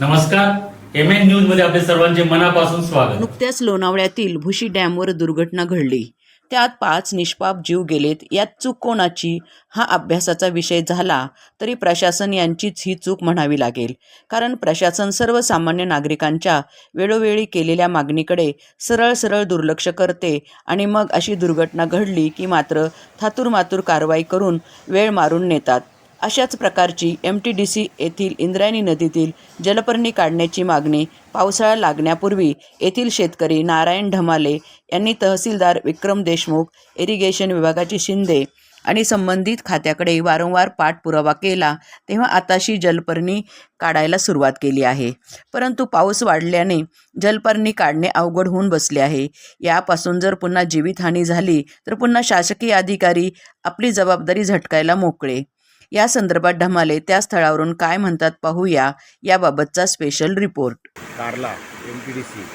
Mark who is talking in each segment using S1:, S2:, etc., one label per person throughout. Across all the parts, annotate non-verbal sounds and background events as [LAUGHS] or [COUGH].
S1: नमस्कार. M N न्यूजमध्ये आपले सर्वांचे मनापासून स्वागत.
S2: नुकत्याच लोणावळ्यातील भुशी डॅमवर दुर्घटना घडली. त्यात पाच निष्पाप जीव गेलेत. यात चूक कोणाची? हा अभ्यासाचा विषय झाला तरी प्रशासन यांचीच ही चूक म्हणावी लागेल. कारण प्रशासन सर्वसामान्य नागरिकांच्या वेळोवेळी केलेल्या मागणीकडे सरळ सरळ दुर्लक्ष करते आणि मग अशी दुर्घटना घडली की मात्र थातुरमातूर कारवाई करून वेळ मारून नेतात. अशाच प्रकारची एम टी डी सी येथील इंद्रायणी नदीतील जलपर्णी काढण्याची मागणी पावसाळा लागण्यापूर्वी येथील शेतकरी नारायण ढमाले यांनी तहसीलदार विक्रम देशमुख इरिगेशन विभागाची शिंदे आणि संबंधित खात्याकडे वारंवार पाठपुरावा केला तेव्हा आताशी जलपर्णी काढायला सुरुवात केली आहे. परंतु पाऊस वाढल्याने जलपर्णी काढणे अवघड होऊन बसले आहे. यापासून जर पुन्हा जीवितहानी झाली तर पुन्हा शासकीय अधिकारी आपली जबाबदारी झटकायला मोकळे. या संदर्भात ढमाले त्या स्थळावरून काय म्हणतात पाहूया. याबाबतचा स्पेशल रिपोर्ट
S3: कारला एम पी डी सी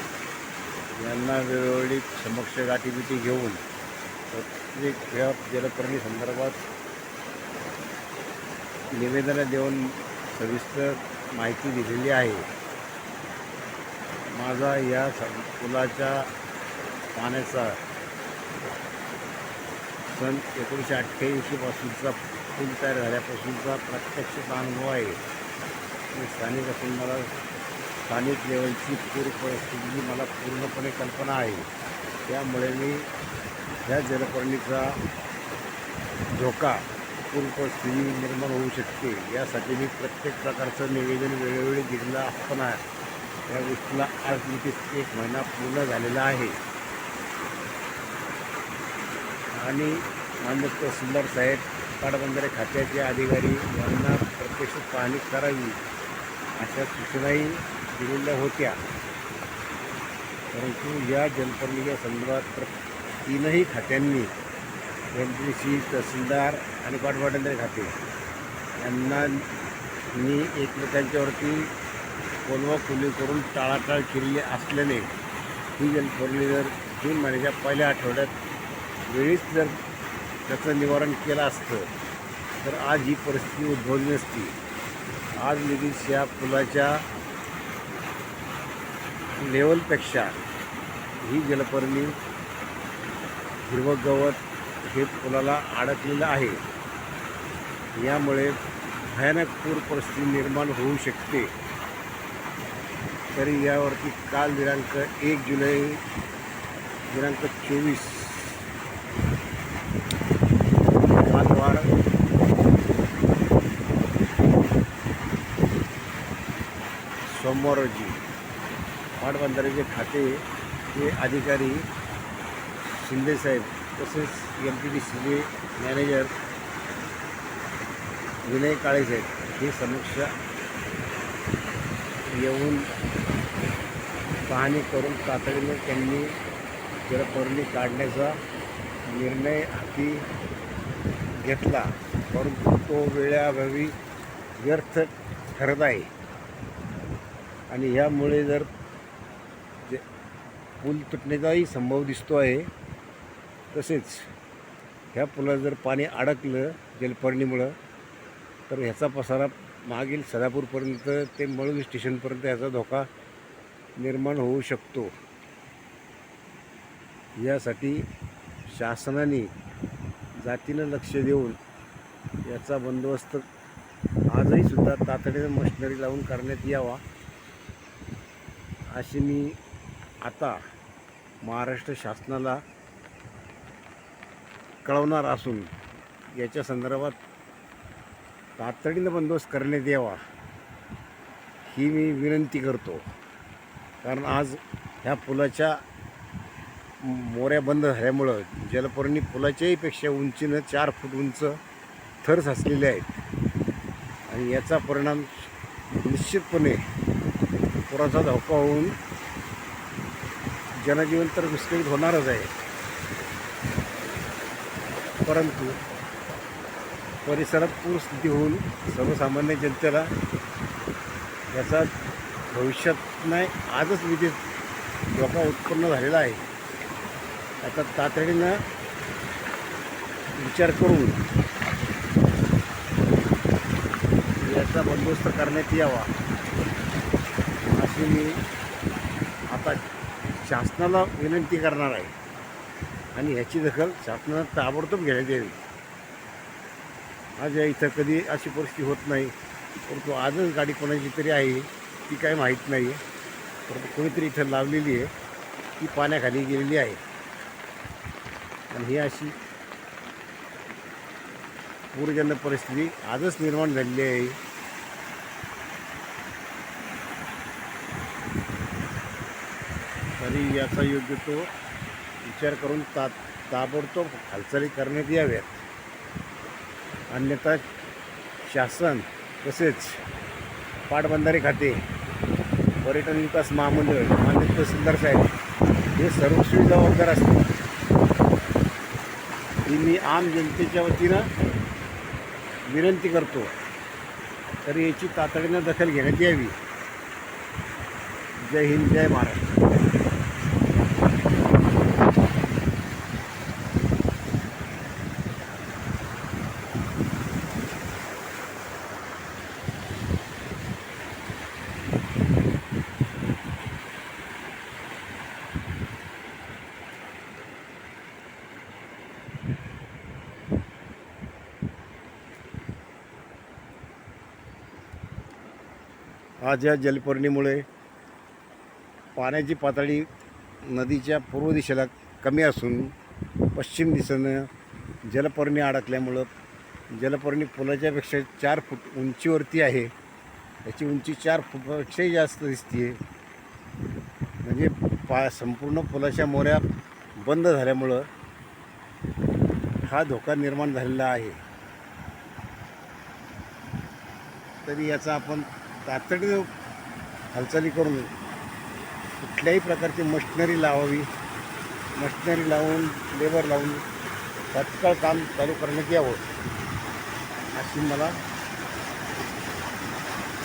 S3: यांना वेळोवेळी समक्ष गाठीबिटी घेऊन प्रत्येक या जलपर्णी संदर्भात निवेदनं देऊन सविस्तर माहिती दिलेली आहे. माझा या पुलाच्या पाण्याचा सन एकोणीसशे अठ्ठ्याऐंशीपासूनचा पूल तयार झाल्यापासूनचा प्रत्यक्ष अनुभव आहे. मी स्थानिक असून मला स्थानिक लेवलची पूर परिस्थितीची मला पूर्णपणे कल्पना आहे. त्यामुळे मी ह्या जलपर्णीचा धोका पूर परिस्थिती निर्माण होऊ शकते यासाठी मी प्रत्येक प्रकारचं निवेदन वेळोवेळी दिलेलं असताना या गोष्टीला आज मितीस एक महिना पूर्ण झालेला आहे. आणि मान्य तहसीलदार साहेब पाटबंधारे खात्याचे अधिकारी यांना प्रत्यक्ष पाहणी करावी अशा सूचनाही दिलेल्या होत्या. परंतु या जलपर्णीच्या संदर्भात प्र तीनही खात्यांनी एम पी सी तहसीलदार आणि पाटबंधारे खाते यांना मी एकमेकांच्यावरती कोलवा खोली करून टाळाटाळ केलेली असल्याने ही जलपर्णी जर जून महिन्याच्या पहिल्या आठवड्यात वेळीच जर त्याचं निवारण केलं असतं तर आज ही परिस्थिती उद्भवली नसती. आज लगेच या पुलाच्या लेवलपेक्षा ही जलपर्णी हिरवं गवत हे पुलाला अडकलेलं आहे. यामुळे भयानक पूर परिस्थिती निर्माण होऊ शकते. तरी यावरती काल दिनांक एक जुलै दिनांक चोवीस सोमवार रोजी पाटबंधाऱ्याचे खाते हे अधिकारी शिंदेसाहेब तसेच एम पी डी सीचे मॅनेजर विनय काळेसाहेब हे समक्ष येऊन पाहणी करून तातडीने त्यांनी जलपर्णी काढण्याचा निर्णय हाती घेतला. परंतु तो वेळाभावी व्यर्थ ठरत आहे. आणि ह्यामुळे जर जे पूल तुटण्याचाही संभव दिसतो आहे तसेच ह्या पुलात जर पाणी अडकलं जलपर्णीमुळं तर ह्याचा पसारा मागील सदापूरपर्यंत ते मळून स्टेशनपर्यंत ह्याचा धोका निर्माण होऊ शकतो. यासाठी शासनाने जातीनं लक्ष देऊन याचा बंदोबस्त आजही सुद्धा तातडीनं मशिनरी लावून करण्यात यावा. अशी मी आता महाराष्ट्र शासनाला कळवणार असून याच्या संदर्भात तातडीनं बंदोबस्त करण्यात यावा ही मी विनंती करतो. कारण आज ह्या पुलाच्या मोऱ्या बंद झाल्यामुळं जलपर्णी पुलाच्याही पेक्षा उंचीनं चार फूट उंच थर साचलेले आहेत. आणि याचा परिणाम निश्चितपणे पुराचा धोका होऊन जनजीवन तर विस्कळीत होणारच आहे. परंतु परिसरात पूरस्थिती होऊन सर्वसामान्य जनतेला याचा भविष्यात नाही आजच विजेत धोका उत्पन्न झालेला आहे. आता तातडीनं विचार करून याचा बंदोबस्त करण्यात यावा. परिस्थिती मी आता शासनाला विनंती करणार आहे. आणि ह्याची दखल शासनानं ताबडतोब घेण्यात यावी. आज या इथं कधी अशी परिस्थिती होत नाही. परंतु आजच गाडी कोणाची तरी आहे ती काय माहीत नाही. आहे परंतु कोणीतरी इथं लावलेली आहे ती पाण्याखाली गेलेली आहे. आणि ही अशी पूरजन्य परिस्थिती आजच निर्माण झालेली आहे. की याचा योग्य तो विचार करून ता ताबडतोब हालचाली करण्यात याव्यात. अन्यथा शासन तसेच पाटबंधारे खाते पर्यटन विकास महामंडळ मान्य तहसीलदार साहेब हे सर्वस्वी जबाबदार असतात ही मी आम जनतेच्या वतीनं विनंती करतो तरी याची तातडीनं दखल घेण्यात यावी. जय हिंद जय महाराष्ट्र. आज या जलपर्णीमुळे पाण्याची पातळी नदीच्या पूर्व दिशेला कमी असून पश्चिम दिशेनं जलपर्णी अडकल्यामुळं जलपर्णी पुलाच्यापेक्षा चार फूट उंचीवरती आहे. याची उंची चार फूटपेक्षाही जास्त दिसते म्हणजे पा संपूर्ण पुलाच्या मोऱ्या बंद झाल्यामुळं हा धोका निर्माण झालेला आहे. तरी याचा आपण तातडीनं हालचाली करून कुठल्याही प्रकारची मशिनरी लावावी मशिनरी लावून लेबर लावून तात्काळ काम चालू करण्यात यावं अशी मला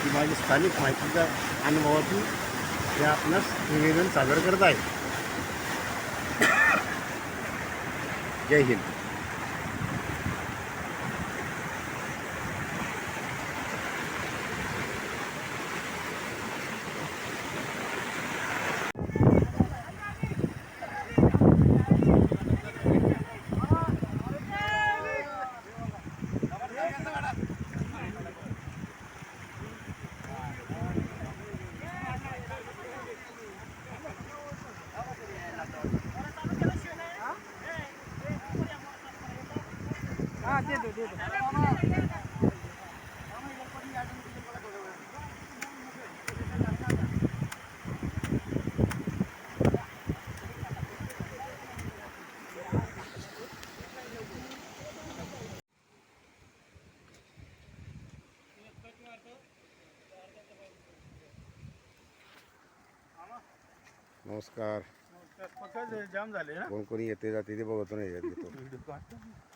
S3: ही माझी स्थानिक माहितीच्या अनुभवातून हे आपणास निवेदन सादर करत आहे. जय हिंद. नमस्कार.
S4: जाम झाले ना?
S3: कोण कोणी येते जाते ते बघतो नाही घेतो. [LAUGHS]